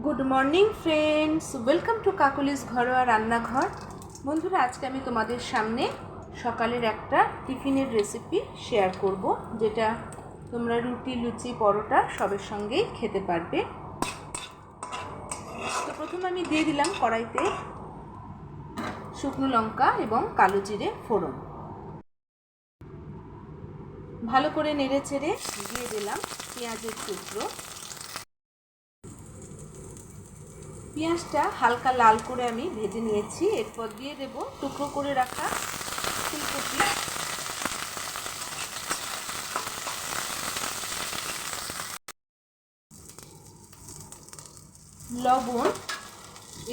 Good morning friends welcome to Kakuli's ঘরোয়া রান্নাঘর। বন্ধুরা, আজকে আমি তোমাদের সামনে সকালের একটা টিফিনের রেসিপি শেয়ার করব, যেটা তোমরা রুটি, লুচি, পরোটা সবের সঙ্গেই খেতে পারবে। তো প্রথমে আমি দিয়ে দিলাম কড়াইতে শুকনো লঙ্কা এবং কালো জিরে ফোড়ন। ভালো করে নেড়ে চেড়ে দিয়ে দিলাম পেঁয়াজের টুকরো। পেঁয়াজটা হালকা লাল করে আমি ভেজে নিয়েছি। এরপর দিয়ে দেব টুকরো করে রাখা ফুলকপি। লবণ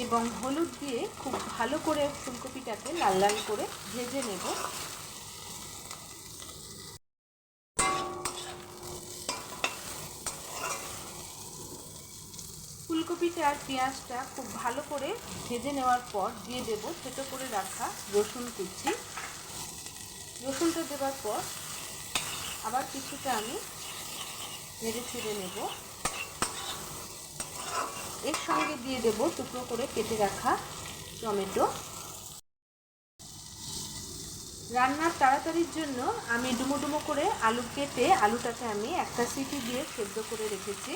এবং হলুদ দিয়ে খুব ভালো করে ফুলকপিটাকে লাল লাল করে ভেজে নেব। ফুলকপিটা আর পেঁয়াজটা খুব ভালো করে ভেজে নেওয়ার পর দিয়ে দেব থেতো করে রাখা রসুন কুচি। রসুনটা দেওয়ার পর আবার কিছুটা আমি নেড়ে ছেড়ে নেব। এর সঙ্গে দিয়ে দেব টুকরো করে কেটে রাখা টমেটো। রান্নার তাড়াতাড়ির জন্য আমি ডুমো ডুমো করে আলু কেটে আলুটাকে আমি একটা সিটি দিয়ে সেদ্ধ করে রেখেছি।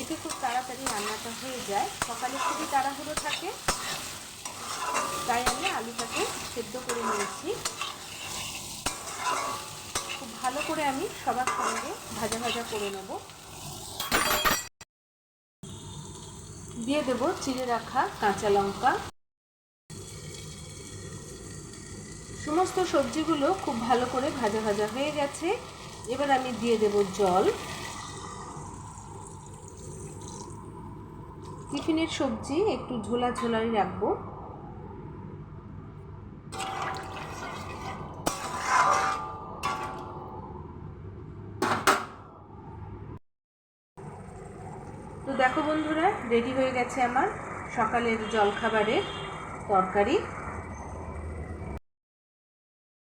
এতে খুব তাড়াতাড়ি রান্নাটা হয়ে যায়। সকালে খুবই তাড়াহুড়ো থাকে। তাই আমি আলুটাকে সেদ্ধ করে নিয়েছি। খুব ভালো করে আমি সবার সঙ্গে ভাজা ভাজা করে নেব। দিয়ে দেব চিড়ে রাখা কাঁচা লঙ্কা। সমস্ত সবজিগুলো খুব ভালো করে ভাজা ভাজা হয়ে গেছে। এবার আমি দিয়ে দেব জল। টিফিনের সবজি একটু ঝোলা ঝোলাই রাখব। তো দেখো বন্ধুরা, রেডি হয়ে গেছে আমার সকালের জলখাবারের তরকারি।